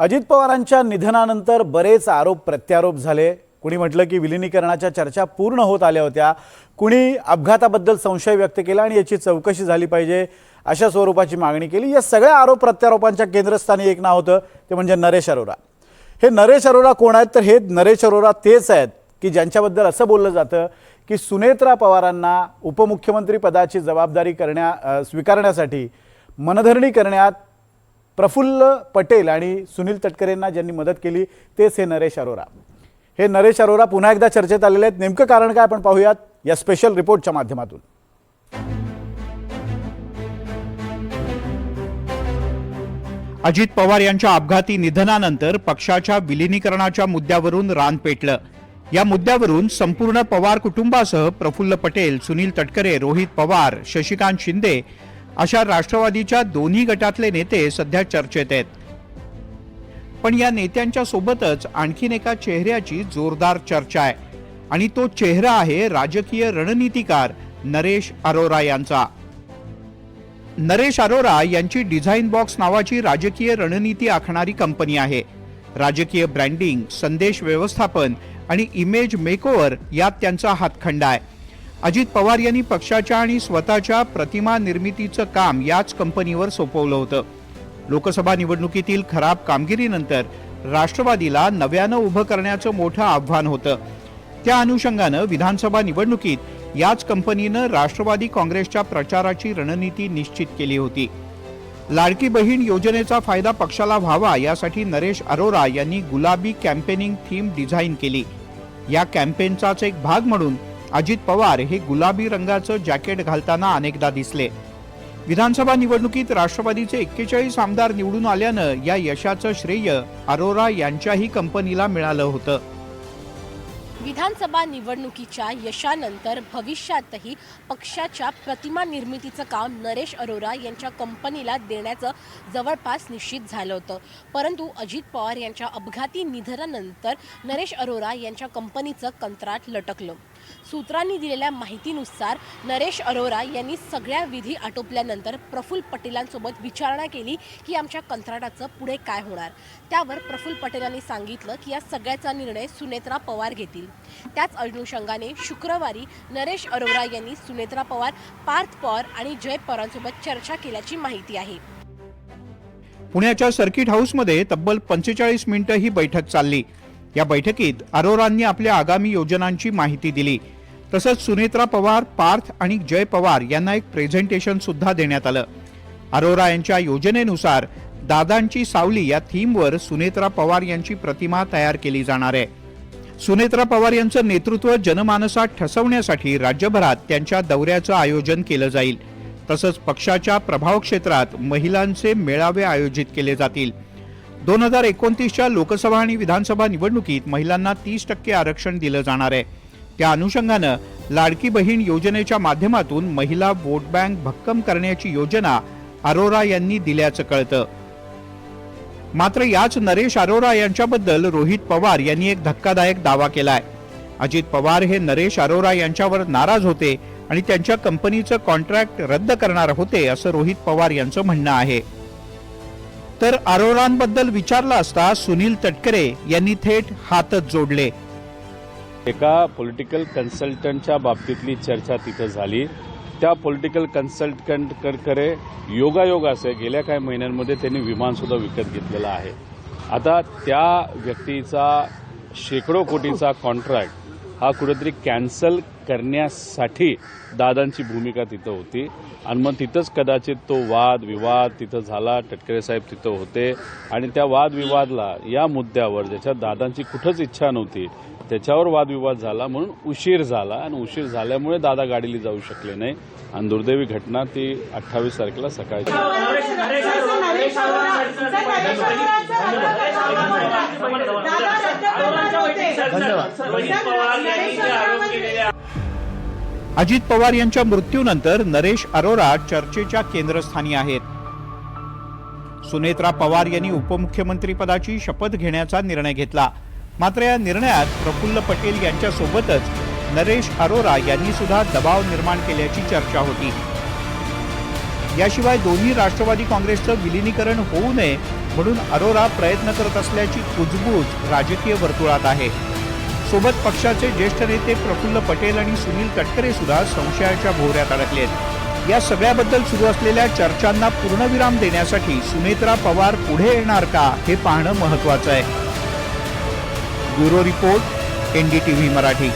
अजित पवारांच्या निधनानंतर बरेच आरोप प्रत्यारोप झाले. कुणी म्हटलं की विलिनीकरणाच्या चर्चा पूर्ण होत आल्या होत्या. कुणी अपघाताबद्दल संशय व्यक्त केला आणि याची चौकशी झाली पाहिजे अशा स्वरूपाची मागणी केली. या सगळ्या आरोप प्रत्यारोपांच्या केंद्रस्थानी एक नाव होतं ते म्हणजे नरेश अरोरा. हे नरेश अरोरा कोण आहेत? तर हे नरेश अरोरा तेच आहेत की ज्यांच्याबद्दल असं बोललं जातं की सुनेत्रा पवारांना उपमुख्यमंत्री पदाची जबाबदारी करण्या स्वीकारण्यासाठी मनधरणी करण्यात प्रफुल्ल पटेल आणि सुनील तटकरेंना ज्यांनी मदत केली तेच हे नरेश अरोरा. हे नरेश अरोरा पुन्हा एकदा चर्चेत आलेले आहेत. नेमकं कारण काय आपण पाहूयात या स्पेशल रिपोर्टच्या माध्यमातून. अजित पवार यांच्या अपघाती निधनानंतर पक्षाच्या विलिनीकरणाच्या मुद्द्यावरून रान पेटलं. या मुद्द्यावरून संपूर्ण पवार कुटुंबासह प्रफुल्ल पटेल सुनील तटकरे रोहित पवार शशिकांत शिंदे अशा राष्ट्रवादीच्या दोन्ही गटातले नेते सध्या चर्चेत आहेत. पण या नेत्यांच्या सोबतच आणखीन एका चेहऱ्याची जोरदार चर्चा आहे. आणि तो चेहरा आहे राजकीय रणनीतिकार नरेश अरोरा यांचा. नरेश अरोरा यांची डिझाईन बॉक्स नावाची राजकीय रणनीती आखणारी कंपनी आहे. राजकीय ब्रँडिंग संदेश व्यवस्थापन आणि इमेज मेकओव्हर यात त्यांचा हातखंडा आहे. अजित पवार यांनी पक्षाच्या आणि स्वतःच्या प्रतिमा निर्मितीचं काम याच कंपनीवर सोपवलं होतं. लोकसभा निवडणुकीतील खराब कामगिरीनंतर राष्ट्रवादीला नव्यानं उभं करण्याचं मोठं आव्हान होतं. त्या अनुषंगानं विधानसभा निवडणुकीत याच कंपनीनं राष्ट्रवादी काँग्रेसच्या प्रचाराची रणनीती निश्चित केली होती. लाडकी बहीण योजनेचा फायदा पक्षाला व्हावा यासाठी नरेश अरोरा यांनी गुलाबी कॅम्पेनिंग थीम डिझाईन केली. या कॅम्पेनचाच एक भाग म्हणून अजित पवार हे गुलाबी रंगाचं जॅकेट घालताना अनेकदा दिसले. विधानसभा निवडणुकीत राष्ट्रवादीचे एक्केचाळीस आमदार निवडून आल्यानं या यशाचं श्रेय अरोरा यांच्याही कंपनीला मिळालं होतं. विधानसभा निवडणुकीच्या यशानंतर भविष्यातही पक्षाच्या प्रतिमा निर्मितीचं काम नरेश अरोरा यांच्या कंपनीला देण्याचं जवळपास निश्चित झालं होतं. परंतु अजित पवार यांच्या अपघाती निधनानंतर नरेश अरोरा यांच्या कंपनीचं कंत्राट लटकलं. सूत्रांनी दिलेल्या माहितीनुसार नरेश अरोरा यांनी सगळ्या विधी आटोपल्यानंतर प्रफुल्ल पटेलांसोबत विचारणा केली की आमच्या कंत्राटाचं पुढे काय होणार. त्यावर प्रफुल्ल पटेलांनी सांगितलं की या सगळ्याचा निर्णय सुनेत्रा पवार घेतील. त्याच अनुषंगाने शुक्रवारी नरेश अरोरा यांनी सुनेत्रा पवार पार्थ पवार आणि जय पवारांसोबत चर्चा केल्याची माहिती आहे. पुण्याच्या सर्किट हाऊसमध्ये तब्बल पंचेचाळीस मिनिटं ही बैठक चालली. या बैठकीत अरोरांनी आपल्या आगामी योजनांची माहिती दिली. तसंच सुनेत्रा पवार पार्थ आणि जय पवार यांना एक प्रेझेंटेशन सुद्धा देण्यात आलं. अरोरा यांच्या योजनेनुसार दादांची सावली या थीमवर सुनेत्रा पवार यांची प्रतिमा तयार केली जाणार आहे. सुनेत्रा पवार यांचं नेतृत्व जनमानसात ठसवण्यासाठी राज्यभरात त्यांच्या दौऱ्याचं आयोजन केलं जाईल. तसंच पक्षाच्या प्रभाव क्षेत्रात महिलांचे मेळावे आयोजित केले जातील. दोन हजार एकोणतीसच्या लोकसभा आणि विधानसभा निवडणुकीत महिलांना तीस टक्के आरक्षण दिलं जाणार आहे. त्या अनुषंगानं लाडकी बहीण योजनेच्या माध्यमातून महिला वोट बँक भक्कम करण्याची योजना अरोरा यांनी दिल्याचं कळतं. मात्र याच नरेश अरोरा यांच्याबद्दल रोहित पवार यांनी एक धक्कादायक दावा केलाय. अजित पवार हे नरेश अरोरा यांच्यावर नाराज होते आणि त्यांच्या कंपनीचं कॉन्ट्रॅक्ट रद्द करणार होते असं रोहित पवार यांचं म्हणणं आहे. तर अरोरांबद्दल विचारला असता सुनील तटकरे यांनी थेट हातच जोडले. एका पॉलिटिकल कन्सल्टंटच्या बाबतीतली चर्चा तिथं झाली. त्या पॉलिटिकल कन्सल्टंटकडे योगायोग असे गेल्या काही महिन्यांमध्ये त्यांनी विमानसुद्धा विकत घेतलेलं आहे. आता त्या व्यक्तीचा शेकडो कोटीचा कॉन्ट्रॅक्ट हा कुठेतरी कॅन्सल करण्यासाठी दादांची भूमिका तिथं होती आणि मग तिथंच कदाचित तो वाद विवाद तिथं झाला टटकरे साहेब तिथं होते आणि त्या वादविवादला या मुद्द्यावर ज्याच्यात दादांची कुठंच इच्छा नव्हती त्याच्यावर वादविवाद झाला म्हणून उशीर झाला आणि उशीर झाल्यामुळे दादा गाडीला जाऊ शकले नाही आणि दुर्दैवी घटना ती अठ्ठावीस तारखेला सकाळी अजित पवार यांच्या मृत्यूनंतर नरेश अरोरा चर्चेच्या केंद्रस्थानी आहेत. सुनेत्रा पवार यांनी उपमुख्यमंत्री पदाची शपथ घेण्याचा निर्णय घेतला. मात्र या निर्णयात प्रफुल्ल पटेल यांच्यासोबतच नरेश अरोरा यांनी सुद्धा दबाव निर्माण केल्याची चर्चा होती. याशिवाय दोन्ही राष्ट्रवादी काँग्रेसचं विलिनीकरण होऊ नये म्हणून अरोरा प्रयत्न करत असल्याची कुजबूज राजकीय वर्तुळात आहे. सोबत पक्षाचे ज्येष्ठ नेते प्रफुल्ल पटेल आणि सुनील तटकरे सुद्धा संशयाच्या भोवऱ्यात अडकलेत. या सगळ्याबद्दल सुरू असलेल्या चर्चांना पूर्णविराम देण्यासाठी सुनेत्रा पवार पुढे येणार का हे पाहणं महत्वाचं आहे. Bureau report NDTV Marathi.